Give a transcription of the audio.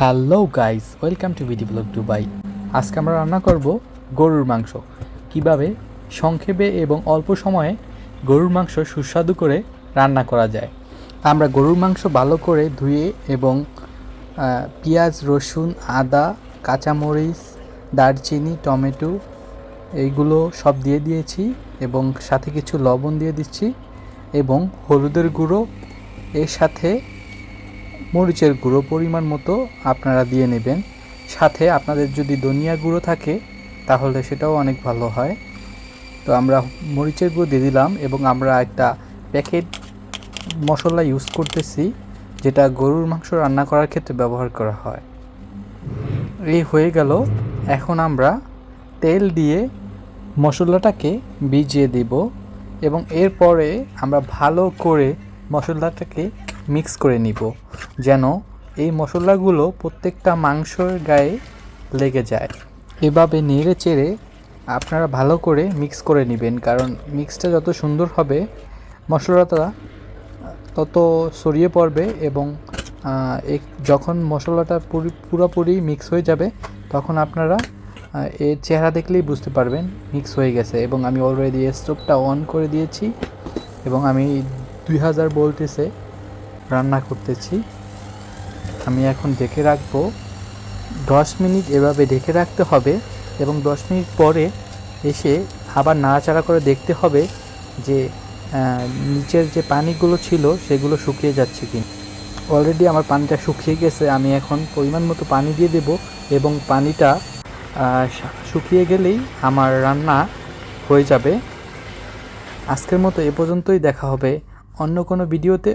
Hello guys, welcome to VD blog Dubai. আজকে আমরা রান্না করব গরুর মাংস। কীভাবে সংক্ষেপে এবং অল্প সময়ে গরুর মাংস সুস্বাদু করে রান্না করা যায়। আমরা গরুর মাংস ভালো করে ধুয়ে এবং পেঁয়াজ, রসুন, আদা, কাঁচামরিচ, দারচিনি, টমেটো এইগুলো সব দিয়ে দিয়েছি এবং সাথে কিছু লবণ দিয়ে দিচ্ছি এবং হলুদের গুঁড়ো এর সাথে মরিচের গুঁড়ো পরিমাণ মতো আপনারা দিয়ে নেবেন। সাথে আপনাদের যদি ধনিয়া গুঁড়ো থাকে, তাহলে সেটাও অনেক ভালো হয়। তো আমরা মরিচের গুঁড়ো দিয়ে দিলাম এবং আমরা একটা প্যাকেট মশলা ইউজ করতেছি, যেটা গরুর মাংস রান্না করার ক্ষেত্রে ব্যবহার করা হয়। এই হয়ে গেল। এখন আমরা তেল দিয়ে মশলাটাকে ভিজিয়ে দেব এবং এরপরে আমরা ভালো করে মশলাটাকে মিক্স করে নিব, যেন এই মশলাগুলো প্রত্যেকটা মাংসর গায়ে লেগে যায়। এভাবে নেড়ে চেড়ে আপনারা ভালো করে মিক্স করে নেবেন, কারণ মিক্সটা যত সুন্দর হবে, মশলাটা তত ছড়িয়ে পড়বে এবং যখন মশলাটা পুরি, পুরোপুরি মিক্স হয়ে যাবে, তখন আপনারা এর চেহারা দেখলেই বুঝতে পারবেন মিক্স হয়ে গেছে এবং আমি অলরেডি স্টোভটা অন করে দিয়েছি এবং আমি দুই হাজার ভোল্টেজে রান্না করতেছি। আমি এখন ঢেকে রাখব। দশ মিনিট এভাবে ঢেকে রাখতে হবে এবং দশ মিনিট পরে এসে আবার নাড়াচাড়া করে দেখতে হবে যে নিচের যে পানিগুলো ছিল সেগুলো শুকিয়ে যাচ্ছে কি অলরেডি আমার পানিটা শুকিয়ে গেছে, আমি এখন পরিমাণ মতো পানি দিয়ে দেব এবং পানিটা শুকিয়ে গেলেই আমার রান্না হয়ে যাবে। আজকের মতো এ পর্যন্তই দেখা হবে। অন্য কোনো ভিডিওতে